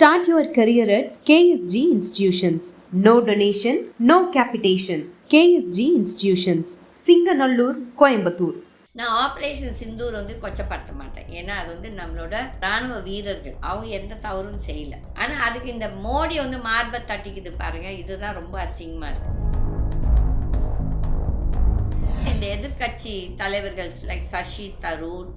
Start your career at KSG Institutions. No donation, no capitation. KSG Institutions. Singanallur Coimbatore நான் operation Sindoor வந்து கொச்சப்படுத்த மாட்டேன் ஏன்னா அது வந்து நம்மளோட ராணுவ வீரர்கள் அவங்க எந்த தவறும் செய்யல ஆனால் அதுக்கு இந்த மோடி வந்து மார்பை தட்டிக்குது பாருங்க இதுதான் ரொம்ப அசிங்கமாக இருக்கு இந்த எதிர்க்கட்சி தலைவர்கள் லைக் சசி தரூர்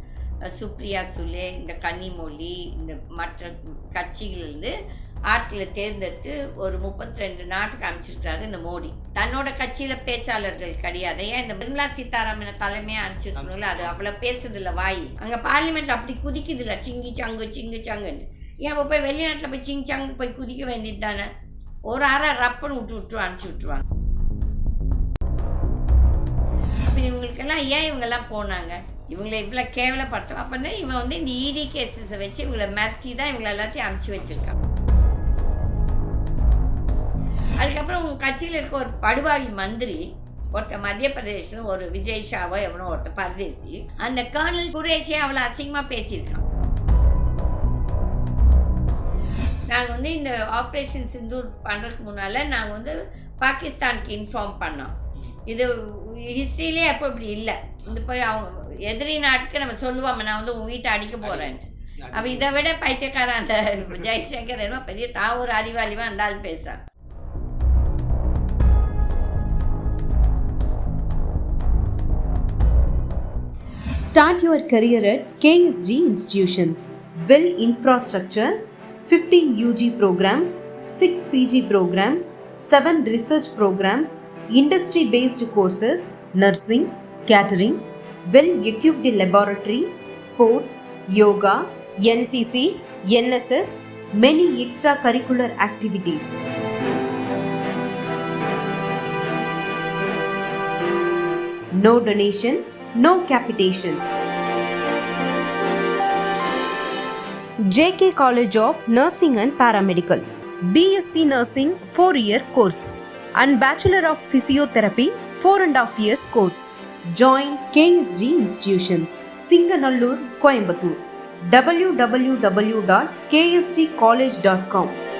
சுப்ரியா சுலே இந்த கன்னிமொழி இந்த மற்ற கட்சிகளிலிருந்து ஆட்களை தேர்ந்தெடுத்து ஒரு முப்பத்தி ரெண்டு நாட்டுக்கு அனுப்பிச்சிருக்கிறாரு இந்த மோடி. தன்னோட கட்சியில பேச்சாளர்கள் கிடையாது. ஏன் இந்த நிர்மலா சீதாராமனை தலைமையா அனுப்பிச்சிருக்கணும்ல? அது அவ்வளோ பேசுதில்ல வாய். அங்க பார்லிமெண்ட் அப்படி குதிக்குதுல்ல சிங்கி சங்கு சிங்கு சங்குன்னு. ஏன் அப்போ போய் வெளிநாட்டில் போய் சிங் சங்கு போய் குதிக்க வேண்டியது தானே? ஒரு அரை ரப்புன்னு விட்டு விட்டு அனுப்பிச்சி விட்டுருவாங்க. அப்போ இவங்களுக்கெல்லாம் ஏன் இவங்கெல்லாம் போனாங்க? இவங்களை இவ்வளோ கேவலப்படுத்தும் அப்படின்னா இவன் வந்து இந்த இடி கேசஸை வச்சு இவங்களை மிரட்டி தான் இவங்களை எல்லாத்தையும் அமுச்சு வச்சுருக்கான். அதுக்கப்புறம் உங்கள் கட்சியில் இருக்க ஒரு படுவாளி மந்திரி ஒருத்த மத்திய பிரதேசில் ஒரு விஜய் ஷாவோ எவனோ ஒருத்த பரதேசி அந்த கர்னல் குரேஷியை அவ்வளோ அசிங்கமாக பேசியிருக்கான். நாங்கள் வந்து இந்த ஆப்ரேஷன் சிந்தூர் பண்ணுறதுக்கு முன்னால் நாங்கள் வந்து பாகிஸ்தானுக்கு இன்ஃபார்ம் பண்ணோம். இது ஹிஸ்ட்ரியிலே அப்போ இப்படி இல்லை. இந்த போய் அவங்க எதிரி நாட்டுக்கு நம்ம சொல்லுவோம் நான் வந்து உங்கள் வீட்டை அடிக்க போகிறேன்ட்டு அப்போ இதை விட பைத்தியக்காரன் அந்த ஜெய்சங்கர் என்ன பெரிய தான் ஒரு அறிவாளிவா இருந்தாலும் பேசுகிறான் Start your career at KSG Institutions. Well infrastructure, 15 UG programs, 6 PG programs, 7 research programs, industry based courses, nursing, catering, well equipped laboratory, sports, yoga, NCC, NSS, many extracurricular activities. No donation, no capitation. JK College of Nursing and Paramedical. BSc Nursing 4 year course and Bachelor of Physiotherapy 4 and a half years course. Join KSG Institutions, Singanallur, Coimbatore. www.ksgcollege.com இப்போ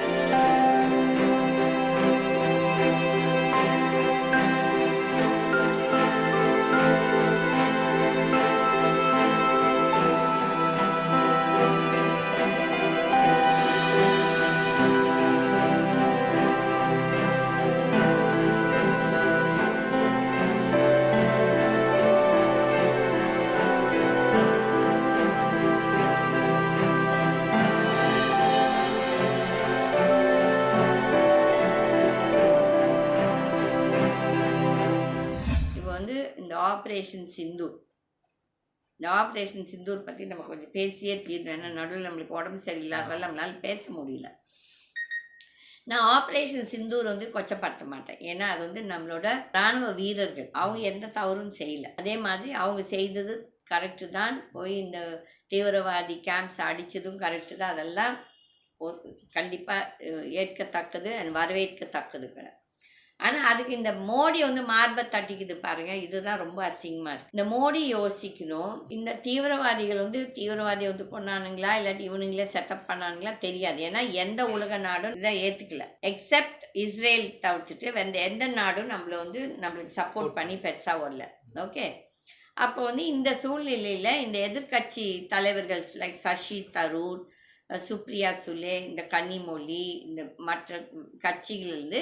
operation Sindoor. இந்த operation Sindoor பற்றி நம்ம கொஞ்சம் பேசியே தீரணும். ஏன்னா நடுவில் நம்மளுக்கு உடம்பு சரியில்லாததால நம்மளால பேச முடியல. நான் ஆப்ரேஷன் சிந்தூர் வந்து கொச்சப்படுத்த மாட்டேன். ஏன்னா அது வந்து நம்மளோட ராணுவ வீரர்கள். அவங்க எந்த தவறும் செய்யல. அதே மாதிரி அவங்க செய்தது கரெக்டு தான். போய் இந்த தீவிரவாதி கேம்ப்ஸ் அடித்ததும் கரெக்டு தான். அதெல்லாம் கண்டிப்பாக ஏற்கத்தக்கது வரவேற்கத்தக்கது கூட. ஆனால் அதுக்கு இந்த மோடி வந்து மார்பை தட்டிக்குது பாருங்க. இதுதான் ரொம்ப அசிங்கமாக இருக்கு. இந்த மோடி யோசிக்கணும். இந்த தீவிரவாதிகள் வந்து தீவிரவாதி வந்து கொண்டானுங்களா இல்லாட்டி இவனுங்களே செட்டப் பண்ணானுங்களா? தெரியாது. ஏன்னா எந்த உலக நாடும் இதை ஏற்றுக்கல எக்ஸப்ட் இஸ்ரேல் தவிர்த்துட்டு வேந்த எந்த நாடும் நம்மளை வந்து நம்மளுக்கு சப்போர்ட் பண்ணி பெருசாக வரல. ஓகே அப்போ வந்து இந்த சூழ்நிலையில் இந்த எதிர்க்கட்சி தலைவர்கள் லைக் சசி தரூர் சுப்ரியா சுலே இந்த கன்னிமொழி இந்த மற்ற கட்சிகளிலிருந்து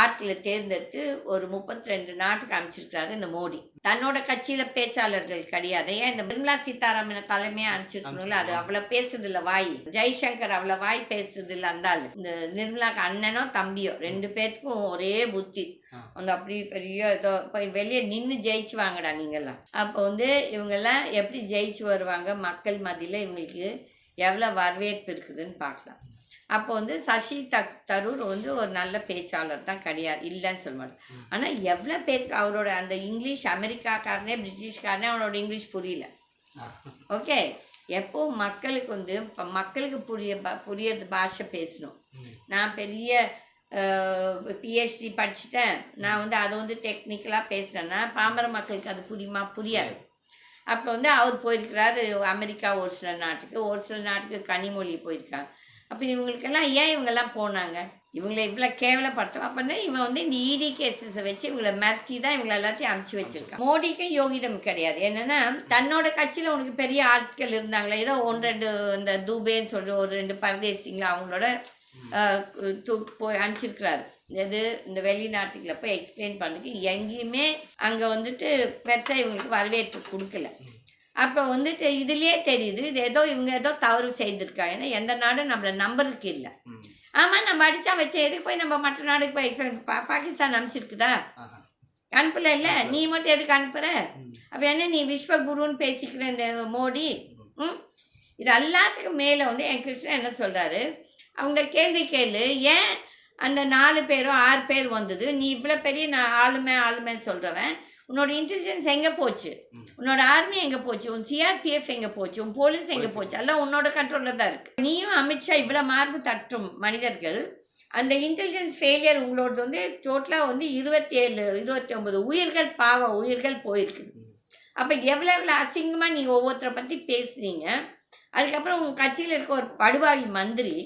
ஆட்களை தேர்ந்தெடுத்து ஒரு முப்பத்தி ரெண்டு நாட்டுக்கு அனுப்பிச்சிருக்கிறாரு இந்த மோடி. தன்னோட கட்சியில பேச்சாளர்கள் கிடையாது. ஏன் இந்த நிர்மலா சீதாராமனை தலைமையா அனுப்பிச்சிருக்கணும்ல? அது அவ்வளோ பேசுதில்ல வாய். ஜெய்சங்கர் அவ்வளோ வாய் பேசுதில்ல அந்த ஆளு. இந்த நிர்மலாக்கு அண்ணனோ தம்பியோ ரெண்டு பேர்த்துக்கும் ஒரே புத்தி. அந்த அப்படி பெரிய ஏதோ போய் வெளியே நின்று ஜெயிச்சு வாங்கடா நீங்கெல்லாம். அப்போ வந்து இவங்கெல்லாம் எப்படி ஜெயிச்சு வருவாங்க? மக்கள் மத்தியில் இவங்களுக்கு எவ்வளோ வரவேற்பு இருக்குதுன்னு பார்க்கலாம். அப்போ வந்து சசி தக் தரூர் வந்து ஒரு நல்ல பேச்சாளர் தான் கிடையாது இல்லைன்னு சொல்ல மாட்டேன். ஆனால் எவ்வளோ பேருக்கு அவரோட அந்த இங்கிலீஷ் அமெரிக்காக்காரனே பிரிட்டிஷ்காரனே அவனோட இங்கிலீஷ் புரியல. ஓகே? எப்போ மக்களுக்கு வந்து இப்போ மக்களுக்கு புரிய ப- புரியறது பாஷை பேசணும். நான் பெரிய பிஹெச்டி படிச்சுட்டேன். நான் வந்து அதை வந்து டெக்னிக்கலாக பேசுகிறேன்னா பாமர மக்களுக்கு அது புரியுமா? புரியாது. அப்போ வந்து அவர் போயிருக்கிறாரு அமெரிக்கா ஒரு சில நாட்டுக்கு. ஒரு சில நாட்டுக்கு கனிமொழி போயிருக்காங்க. அப்போ இவங்களுக்கெல்லாம் ஏன் இவங்கெல்லாம் போனாங்க? இவங்களை இவ்வளோ கேவலப்படுத்தும். அப்படின்னா இவன் வந்து இந்த இடி கேசஸை வச்சு இவங்களை மிரட்டி தான் இவங்களை எல்லாத்தையும் அமுச்சு வச்சிருக்கான். மோடிக்கும் யோகிதம் கிடையாது. என்னன்னா தன்னோட கட்சியில் உனக்கு பெரிய ஆட்கள் இருந்தாங்களே ஏதோ ஒன்று ரெண்டு இந்த தூபேன்னு சொல்ற ஒரு ரெண்டு பரதேசிங்க அவங்களோட தூக்கி போய் அனுப்பிச்சிருக்கிறாரு. எது? இந்த வெளிநாட்டுக்குள்ள போய் எக்ஸ்பிளைன் பண்ணுறதுக்கு எங்கேயுமே அங்கே வந்துட்டு பெருசாக இவங்களுக்கு வரவேற்பு கொடுக்கல. அப்போ வந்துட்டு இதுலயே தெரியுது இது ஏதோ இவங்க ஏதோ தவறு செய்திருக்காங்க. ஏன்னா எந்த நாடும் நம்மளை நம்புறதுக்கு இல்லை. ஆமாம் நம்ம அடிச்சா வச்ச எதுக்கு போய் நம்ம மற்ற நாடுக்கு போய் பா பாகிஸ்தான் அனுப்பிச்சிருக்குதா? அனுப்பல இல்லை. நீ மட்டும் எதுக்கு அனுப்புற? அப்போ என்ன நீ விஸ்வகுருன்னு பேசிக்கிற இந்த மோடி? ம். இது எல்லாத்துக்கும் மேலே வந்து என் கிருஷ்ணன் என்ன சொல்கிறாரு அவங்க கேள்வி கேளு. ஏன் அந்த நாலு பேரும் ஆறு பேர் வந்தது? நீ இவ்வளோ பெரிய நான் ஆளுமை ஆளுமை சொல்கிறவன் உன்னோட இன்டெலிஜென்ஸ் எங்கே போச்சு? உன்னோட ஆர்மி எங்கே போச்சு? உன் சிஆர்பிஎஃப் எங்கே போச்சு? உன் போலீஸ் எங்கே போச்சு? எல்லாம் உன்னோட கண்ட்ரோலில் தான் இருக்கு. நீயும் அமித்ஷா இவ்வளோ மார்பு தட்டும் மனிதர்கள். அந்த இன்டெலிஜென்ஸ் ஃபெயிலியர் உங்களோடது வந்து டோட்டலாக வந்து இருபத்தி ஏழு இருபத்தி ஒன்பது உயிர்கள் பாவ உயிர்கள் போயிருக்குது அப்போ எவ்வளோ எவ்வளோ அசிங்கமாக நீங்கள் ஒவ்வொருத்தரை பற்றி பேசுனீங்க. அதுக்கப்புறம் உங்கள் கட்சியில் இருக்க ஒரு படுவாளி மந்திரி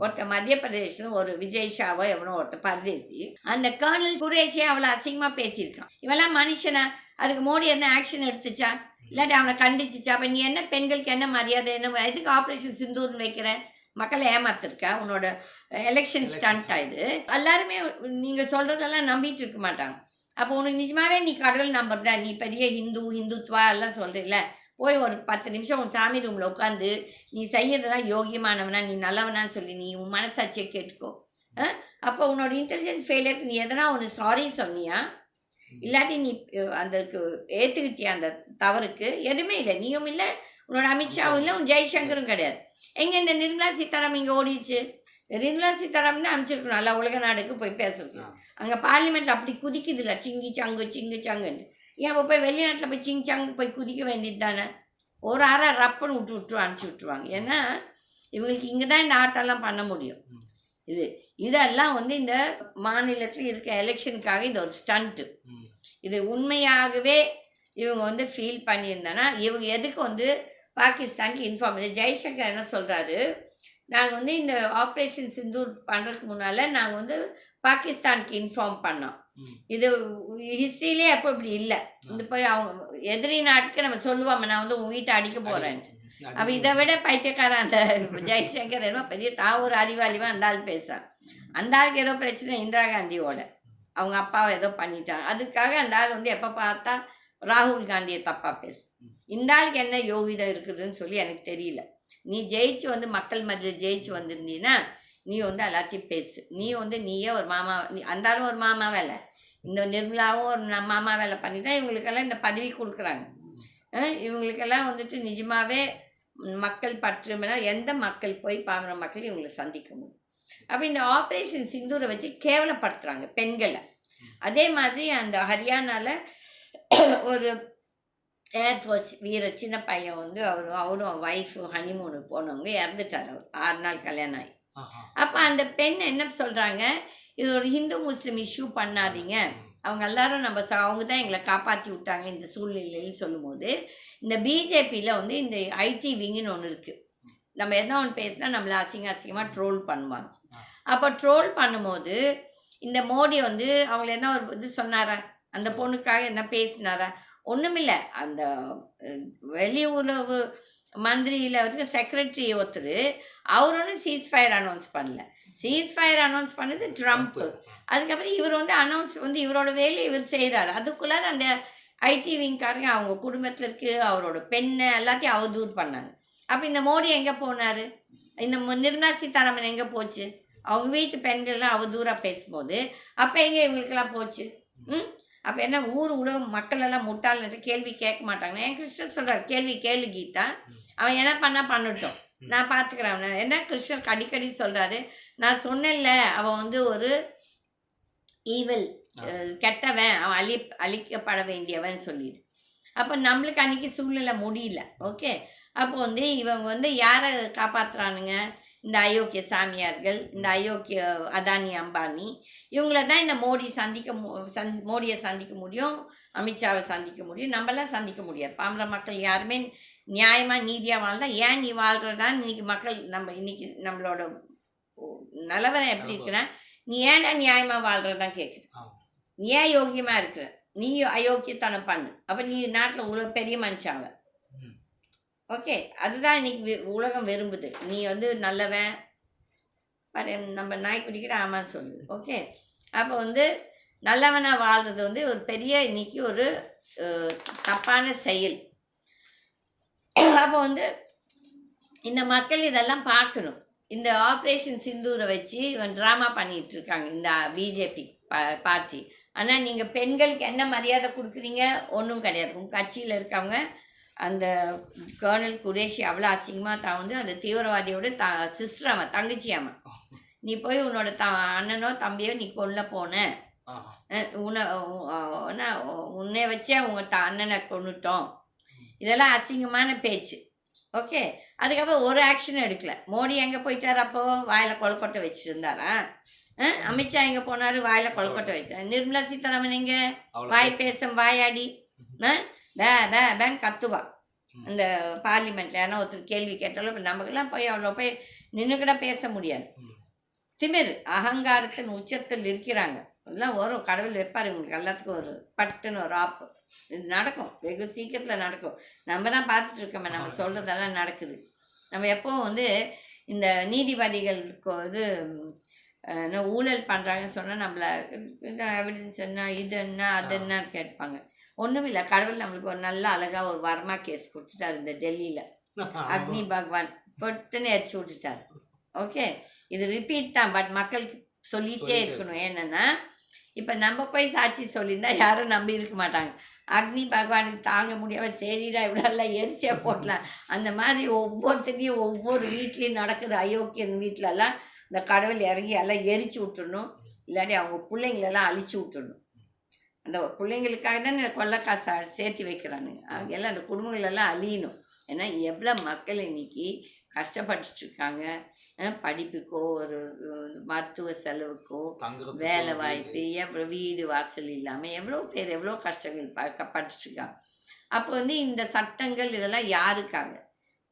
ஒருத்த மத்திய பிரதேஷ்னு ஒரு விஜய் ஷாவோ எவனோ ஒருத்த பரதேசி. அந்த கர்னல் குரேஷியே அவ்வளோ அசிங்கமாக பேசியிருக்கான். இவெல்லாம் மனுஷனா? அதுக்கு மோடி என்ன ஆக்ஷன் எடுத்துச்சா? இல்லாட்டி அவனை கண்டிச்சுச்சா? அப்போ நீ என்ன பெண்களுக்கு என்ன மரியாதை என்ன எதுக்கு ஆப்ரேஷன் சிந்தூர்னு வைக்கிற? மக்களை ஏமாத்திருக்கா உன்னோட எலெக்ஷன் ஸ்டண்ட் இது? எல்லாருமே நீங்கள் சொல்கிறதெல்லாம் நம்பிட்டு இருக்க மாட்டாங்க. அப்போ உனக்கு நிஜமாவே நீ கடவுள் நம்புறதா? நீ பெரிய ஹிந்து ஹிந்துத்வா எல்லாம் சொல்கிறீல்ல போய் ஒரு பத்து நிமிஷம் உன் சாமி ரூமில் உட்காந்து நீ செய்யறதெல்லாம் யோகியமானவனா நீ நல்லவனான்னு சொல்லி நீ உன் மனசாட்சியை கேட்டுக்கோ? அப்போ உன்னோட இன்டெலிஜென்ஸ் ஃபெயிலியருக்கு நீ எதனா ஒன்று சாரி சொன்னியா? இல்லாட்டி நீ அஹ், அதுக்கு ஏற்றுக்கிட்டியா அந்த தவறுக்கு? எதுவுமே இல்லை. நீயும் இல்லை உன்னோட அமித்ஷாவும் இல்லை உன் ஜெய்சங்கரும் கிடையாது. எங்கே இந்த நிர்மலா சீதாராம் இங்கே ஓடிடுச்சு? நிர்மலா சீதாராம் தான் அனுப்பிச்சிருக்கணும். நல்லா உலக நாடுக்கு போய் பேசுறது அங்கே பார்லிமெண்ட்ல அப்படி குதிக்குதுல்ல. சிங்கி சங்கு சிங்கு சங்குன்னு. ஏன் அப்போ போய் வெளிநாட்டில் போய் சிங் சங்கு போய் குதிக்க வேண்டியது தானே? ஒரு அரை ரப்புன்னு விட்டு விட்டு அனுப்பிச்சி விட்ருவாங்க ஏன்னா இவங்களுக்கு இங்கே தான் இந்த ஆட்டெல்லாம் பண்ண முடியும். இது இதெல்லாம் வந்து இந்த மாநிலத்தில் இருக்க எலெக்ஷனுக்காக இது ஒரு ஸ்டண்ட்டு இது உண்மையாகவே இவங்க வந்து ஃபீல் பண்ணியிருந்தானா இவங்க எதுக்கு வந்து பாகிஸ்தானுக்கு இன்ஃபார்ம் ஜெய்சங்கர் என்ன சொல்கிறாரு நாங்கள் வந்து இந்த ஆப்ரேஷன் சிந்தூர் பண்ணுறதுக்கு முன்னால் நாங்கள் வந்து பாகிஸ்தானுக்கு இன்ஃபார்ம் பண்ணோம். இது ஹிஸ்ட்ரியிலே அப்போ இப்படி இல்லை. இந்த போய் அவங்க எதிரி நாட்டுக்கு நம்ம சொல்லுவோம் நான் வந்து உன் வீட்டை அடிக்க போகிறேன் அப்போ இதை விட பைத்தியக்காரன் அந்த ஜெய்சங்கர் என்ன பெரிய தான் ஒரு அறிவாளிவா அந்த ஆள் பேசுகிறான் அந்த ஆளுக்கு ஏதோ பிரச்சனை இந்திரா காந்தியோட. அவங்க அப்பாவை ஏதோ பண்ணிட்டாங்க. அதுக்காக அந்த ஆள் வந்து எப்போ பார்த்தா ராகுல் காந்தியை தப்பாக பேசு. இந்த ஆளுக்கு என்ன யோகிதம் இருக்குதுன்னு சொல்லி எனக்கு தெரியல. நீ ஜெயிச்சு வந்து மக்கள் மத்தியில் ஜெயிச்சு வந்திருந்தீன்னா நீ வந்து எல்லாத்தையும் பேசு. நீ வந்து நீயே ஒரு மாமா நீ அந்தாலும் ஒரு மாமா வேலை. இந்த நிர்மலாவும் ஒரு மாமா வேலை பண்ணி தான் இவங்களுக்கெல்லாம் இந்த பதவி கொடுக்குறாங்க. இவங்களுக்கெல்லாம் வந்துட்டு நிஜமாகவே மக்கள் பற்று எந்த மக்கள் போய் பாமர மக்கள் இவங்களை சந்திக்க முடியும். அப்போ இந்த ஆப்ரேஷன் சிந்தூரை வச்சு கேவலப்படுத்துகிறாங்க பெண்களை. அதே மாதிரி அந்த ஹரியானாவில் ஒரு ஏர்ஃபோர்ஸ் வீரர் சின்ன பையன் வந்து அவரும் அவரும் ஒய்ஃபு ஹனிமூனுக்கு போனவங்க இறந்துட்டார் அவர். ஆறு நாள் கல்யாணம் ஆகி. அப்போ அந்த பெண் என்ன சொல்கிறாங்க இது ஒரு ஹிந்து முஸ்லீம் இஷ்யூ பண்ணாதீங்க. அவங்க எல்லாரும் நம்ம அவங்க தான் எங்களை காப்பாற்றி விட்டாங்க இந்த சூழ்நிலையில் சொல்லும்போது இந்த பிஜேபியில் வந்து இந்த ஐடி விங்குன்னு ஒன்று இருக்குது நம்ம எதனா ஒன்று பேசினா நம்மளை அசிங்க அசிங்கமாக ட்ரோல் பண்ணுவாங்க. அப்போ ட்ரோல் பண்ணும்போது இந்த மோடி வந்து அவங்கள என்ன ஒரு இது சொன்னாரா? அந்த பொண்ணுக்காக என்ன பேசினாரா? ஒன்றுமில்லை அந்த வெளியுறவு மந்திரியில் வந்து செக்ரட்டரி ஒருத்தர் அவர் ஒன்றும் சீஸ் ஃபயர் அனௌன்ஸ் பண்ணல. சீஸ் ஃபயர் அனௌன்ஸ் பண்ணது ட்ரம்ப்பு அதுக்கப்புறம் இவர் வந்து அனௌன்ஸ் வந்து இவரோட வேலையை இவர் செய்கிறாரு அதுக்குள்ளார அந்த ஐடி விங்காரங்க அவங்க குடும்பத்தில் இருக்கு அவரோட பெண்ணை எல்லாத்தையும் அவதூறு பண்ணாங்க அப்போ இந்த மோடி எங்கே போனார்? இந்த நிர்மலா சீதாராமன் எங்கே போச்சு? அவங்க வீட்டு பெண்கள்லாம் அவதூறாக பேசும்போது அப்போ எங்கே இவங்களுக்கெல்லாம் போச்சு? ம்? அப்போ என்ன ஊர் உலக மக்கள் எல்லாம் முட்டாள் கேள்வி கேட்க மாட்டாங்க என் கிருஷ்ணன் சொல்கிறார் கேள்வி கேளு கீதா. அவன் என்ன பண்ணால் பண்ணட்டும். நான் பார்த்துக்கிறேன் அவனை. என்ன கிருஷ்ணன் அடிக்கடி சொல்கிறாரு நான் சொன்னேன்ல அவன் வந்து ஒரு ஈவல் கெட்டவன். அவன் அழி அழிக்கப்பட வேண்டியவன் சொல்லிடு. அப்போ நம்மளுக்கு அன்றைக்கி சூழ்நிலை முடியல. ஓகே? அப்போ வந்து இவங்க வந்து யாரை காப்பாற்றுறானுங்க இந்த அயோக்கிய சாமியார்கள் இந்த அயோக்கிய அதானி அம்பானி. இவங்கள தான் இந்த மோடி சந்திக்க சந் மோடியை சந்திக்க முடியும் அமித்ஷாவை சந்திக்க முடியும். நம்மளாம் சந்திக்க முடியாது. பாமர மக்கள் யாருமே நியாயமாக நீதியாக வாழ்ந்தா ஏன் நீ வாழ்கிறதா இன்னைக்கு மக்கள் நம்ம இன்னைக்கு நம்மளோட நிலவரம் எப்படி இருக்குன்னா நீ ஏன்டா நியாயமா வாழ்றதான் கேக்குது. ஆமா. நீ ஏன் யோகியமா இருக்கிற? நீ அயோக்கியத்தனம் பண்ணு. அப்ப நீ நாட்டுல உலக பெரிய மனுஷாவ. ஓகே அதுதான் இன்னைக்கு உலகம் விரும்புது. நீ வந்து நல்லவன். நம்ம நாய்க்குட்டிக்கிட்ட ஆமாம் சொல்லுது ஓகே அப்போ வந்து நல்லவனா வாழ்றது வந்து ஒரு பெரிய இன்னைக்கு ஒரு தப்பான செயல். அப்போ வந்து இந்த மக்கள் இதெல்லாம் பார்க்கணும். இந்த ஆப்ரேஷன் சிந்தூரை வச்சு ட்ராமா பண்ணிட்டு இருக்காங்க இந்த பிஜேபி பார்ட்டி ஆனால் நீங்கள் பெண்களுக்கு என்ன மரியாதை கொடுக்குறீங்க? ஒன்றும் கிடையாது. உங்கள் கட்சியில் இருக்கவங்க அந்த கர்னல் குரேஷி அவ்வளோ அசிங்கமாக தான் வந்து அந்த தீவிரவாதியோட த சிஸ்டர் அவன் தங்கச்சி அவன். நீ போய் உன்னோட த அண்ணனோ தம்பியோ நீ கொல்ல போன. உன்னை உன்னை வச்சே உங்கள் த அண்ணனை கொண்டுட்டோம் இதெல்லாம் அசிங்கமான பேச்சு. ஓகே? அதுக்கப்புறம் ஒரு ஆக்ஷன் எடுக்கல. மோடி எங்கே போயிட்டார் அப்போ? வாயில் கொல்கொட்டை வச்சுருந்தாரா அமித்ஷா எங்கே போனார்? வாயில் கொல்கொட்டை வச்சார் நிர்மலா சீதாராமன் எங்கே? வாய் பேசும் வாயாடி. ஆ? பே பே பேன் கத்துவா. அந்த பார்லிமெண்ட்ல யாரா ஒருத்தர் கேள்வி கேட்டாலும் இப்போ நமக்கெல்லாம் போய் அவ்வளோ போய் நின்றுக்கிட பேச முடியாது. திமிர். அகங்காரத்தின் உச்சத்தில் இருக்கிறாங்க. இதெல்லாம் வரும். கடவுள் வைப்பார் இவங்களுக்கு எல்லாத்துக்கும் ஒரு பட்டுன்னு ஒரு ஆப்பு. இது நடக்கும். வெகு சீக்கிரத்தில் நடக்கும். நம்ம தான் பார்த்துட்டு இருக்கோமே நம்ம சொல்கிறதெல்லாம் நடக்குது. நம்ம எப்போவும் வந்து இந்த நீதிபதிகளுக்கு இது என்ன ஊழல் பண்ணுறாங்கன்னு சொன்னால் நம்மள எவிடன்ஸ் என்ன இது என்ன அது என்னன்னு கேட்பாங்க. ஒன்றும் இல்லை. கடவுள் நம்மளுக்கு ஒரு நல்ல அழகாக ஒரு வர்மா கேஸ் கொடுத்துட்டாரு இந்த டெல்லியில். அக்னி பகவான். பொட்டுன்னு எரிச்சு விட்டுட்டார். ஓகே? இது ரிப்பீட் தான் பட் மக்களுக்கு சொல்லிட்டே இருக்கணும். என்னன்னா இப்போ நம்ம போய் சாட்சி சொல்லியிருந்தா யாரும் நம்பி இருக்க மாட்டாங்க. அக்னி பகவானுக்கு தாங்க முடியாம சரிடா இவ்வளோலாம் எரிச்சே போட்டலாம். அந்த மாதிரி ஒவ்வொருத்தரையும் ஒவ்வொரு வீட்லேயும் நடக்குது அயோக்கியன் வீட்டிலலாம் இந்த கடவுள் இறங்கி எல்லாம் எரிச்சு விட்டுறணும். இல்லாட்டி அவங்க பிள்ளைங்களெல்லாம் அழிச்சு விட்டுறணும். அந்த பிள்ளைங்களுக்காக தான் கொள்ளை காசை சேர்த்து வைக்கிறானுங்க. அவங்க எல்லாம் அந்த குடும்பங்கள் எல்லாம் அழியணும். ஏன்னா எவ்வளோ மக்கள் இன்னைக்கு அஹ் படிப்புக்கோ ஒரு மருத்துவ செலவுக்கோ வேலை வாய்ப்பு எவ்வளோ வீடு வாசல் இல்லாமல் எவ்வளோ பேர் எவ்வளோ கஷ்டங்கள் பட்டுருக்காங்க அப்போ வந்து இந்த சட்டங்கள் இதெல்லாம் யாருக்காக?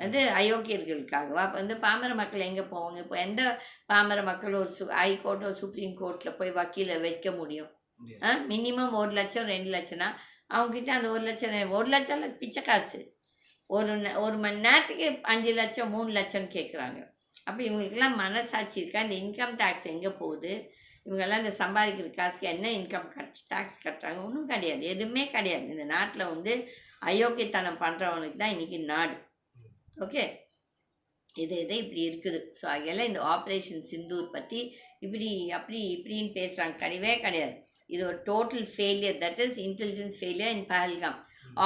அது அயோக்கியர்களுக்காகவா? அப்போ வந்து பாமர மக்கள் எங்கே போவாங்க? இப்போ எந்த பாமர மக்கள் ஒரு சு ஹைகோர்ட்டோ சுப்ரீம் கோர்ட்டில் போய் வக்கீலை வைக்க முடியும். மினிமம் ஒரு லட்சம் ரெண்டு லட்சம்னா அவங்ககிட்ட அந்த ஒரு லட்சம் ஒரு லட்சம் பிச்சை காசு. ஒரு ஒரு மணி நேரத்துக்கு அஞ்சு லட்சம் மூணு லட்சம்னு கேட்குறாங்க அப்போ இவங்களுக்கெல்லாம் மனசாட்சி இருக்கா? இந்த இன்கம் டேக்ஸ் எங்கே போகுது? இவங்கெல்லாம் இந்த சம்பாதிக்கிற காசுக்கு என்ன இன்கம் கட் டேக்ஸ் கட்டுறாங்க? ஒன்றும் கிடையாது. எதுவுமே கிடையாது. இந்த நாட்டில் வந்து அயோக்கியத்தனம் பண்ணுறவனுக்கு தான் இன்றைக்கி நாடு. ஓகே? இது இது இப்படி இருக்குது. ஸோ அதெல்லாம் இந்த ஆப்ரேஷன் சிந்தூர் பற்றி இப்படி அப்படி இப்படின்னு பேசுகிறாங்க கிடையவே கிடையாது. இது ஒரு total failure that is intelligence failure in Pahalgam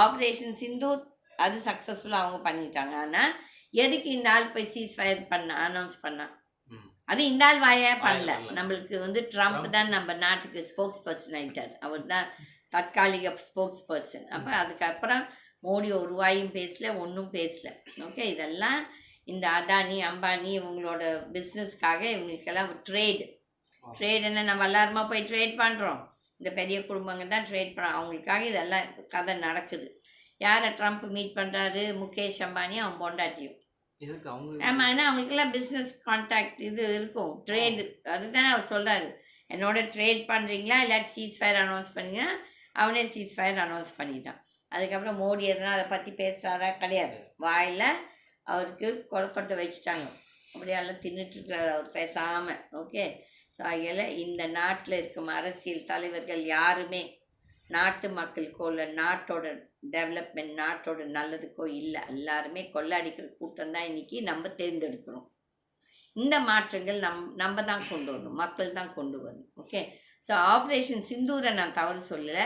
operation Sindoor அது சக்ஸஸ்ஃபுல்லாக அவங்க பண்ணிட்டாங்க. ஆனால் எதுக்கு இந்த ஆள் போய் சீஸ் ஃபயர் பண்ண அனௌன்ஸ் பண்ணா? ம். அது இந்த ஆள் வாயே பண்ணல. நம்மளுக்கு வந்து ட்ரம்ப். தான் நம்ம நாட்டுக்கு ஸ்போக்ஸ் பர்சன் ஆகிட்டார் அவர் தான் தற்காலிக ஸ்போக்ஸ் பர்சன் அப்போ அதுக்கப்புறம் மோடி ஒரு வாயும் பேசல ஒன்றும் பேசல. ஓகே இதெல்லாம் இந்த அதானி அம்பானி இவங்களோட பிஸ்னஸ்க்காக இவங்களுக்கெல்லாம் ட்ரேடு ட்ரேட் என்ன நம்ம எல்லாருமா போய் ட்ரேட் பண்ணுறோம் இந்த பெரிய குடும்பங்க தான் ட்ரேட் பண்ணுறோம் அவங்களுக்காக இதெல்லாம் கதை நடக்குது. யாரை ட்ரம்ப் மீட் பண்ணுறாரு முகேஷ் அம்பானி அவன் பொண்டாட்டியும். ஆமாம் ஏன்னா அவங்களுக்கெல்லாம் பிஸ்னஸ் கான்டாக்ட் இது இருக்கும். ட்ரேடு அதுதானே அவர் சொல்கிறாரு என்னோட ட்ரேட் பண்ணுறீங்களா இல்லாட்டி சீஸ் ஃபயர் அனௌன்ஸ் பண்ணீங்கன்னா அவனே சீஸ் ஃபயர் அனௌன்ஸ் பண்ணிட்டான். அதுக்கப்புறம் மோடி எதனா அதை பற்றி பேசுகிறாரா கிடையாது. வாயில் அவருக்கு கொலக்கொட்டை வச்சுட்டாங்க. அப்படியெல்லாம் தின்னுட்டுருக்கிறாரு அவர் பேசாமல் ஓகே? ஸோ அதில் இந்த நாட்டில் இருக்கும் அரசியல் தலைவர்கள் யாருமே நாட்டு மக்களுக்கோ இல்லை நாட்டோட டெவலப்மெண்ட் நாட்டோட நல்லதுக்கோ இல்லை. எல்லாருமே கொள்ளடிக்கிற கூட்டம் தான் இன்றைக்கி நம்ம தேர்ந்தெடுக்கிறோம். இந்த மாற்றங்கள் நம் நம்ம தான் கொண்டு வரணும். மக்கள் தான் கொண்டு வரணும். ஓகே ஸோ ஆப்ரேஷன் சிந்தூரை நான் தவறு சொல்லலை.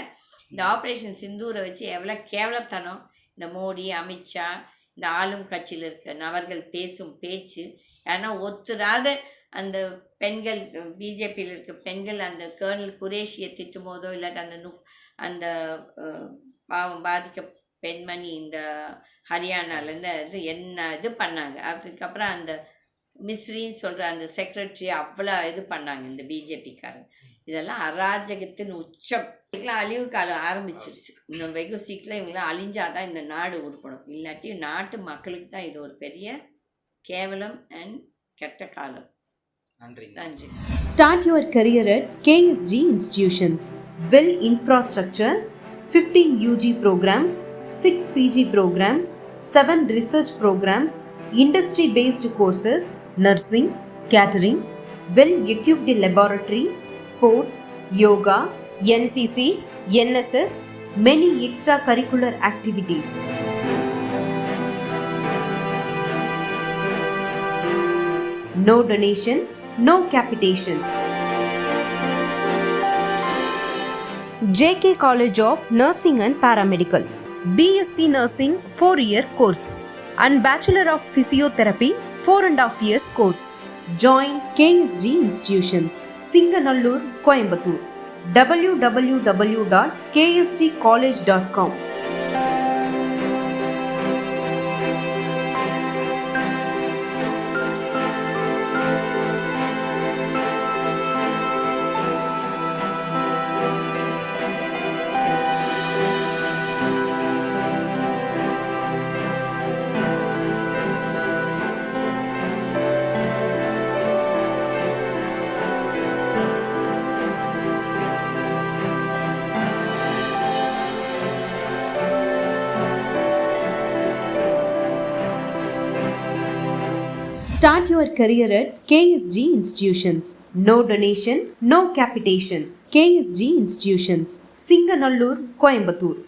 இந்த ஆப்ரேஷன் சிந்தூரை வச்சு எவ்வளோ கேவலத்தனம். இந்த மோடி அமித்ஷா இந்த ஆளும் கட்சியில் இருக்க நபர்கள் பேசும் பேச்சு. ஏன்னா ஒத்துராத அந்த பெண்கள் பிஜேபியில் இருக்க பெண்கள் அந்த கேர்னல் குரேஷியை திட்டும் போதோ இல்லாட்டி அந்த நு அந்த பாவம் பாதிக்க பெண்மணி இந்த ஹரியானாலேருந்து இது என்ன இது பண்ணாங்க. அதுக்கப்புறம் அந்த மிஸ்ரின்னு சொல்கிற அந்த செக்ரட்டரி அவ்வளோ இது பண்ணாங்க இந்த பிஜேபிக்காரங்க இதெல்லாம் அராஜகத்தின் உச்சம். இதுக்கெல்லாம் அழிவு காலம் ஆரம்பிச்சிருச்சு. இன்னும் வெகு சீக்கிரம் இவங்களாம் அழிஞ்சாதான் இந்த நாடு உருப்படும். இல்லாட்டி நாட்டு மக்களுக்கு தான் இது ஒரு பெரிய கேவலம் அண்ட் கெட்ட காலம். நன்றிங்க நன்றி. Start your career at KSG Institutions. Well infrastructure, 15 UG programs, 6 PG programs, 7 research programs, industry based courses, nursing, catering, well equipped laboratory, sports, yoga, NCC, NSS, many extracurricular activities. No donation, no capitation. JK College of Nursing and Paramedical, BSc Nursing 4 year course, and Bachelor of Physiotherapy 4 and years course. Join KSG Institutions, Singanallur, Coimbatore. www.ksgcollege.com Start your career at KSG Institutions. No donation, no capitation. KSG Institutions, Singanallur, Coimbatore.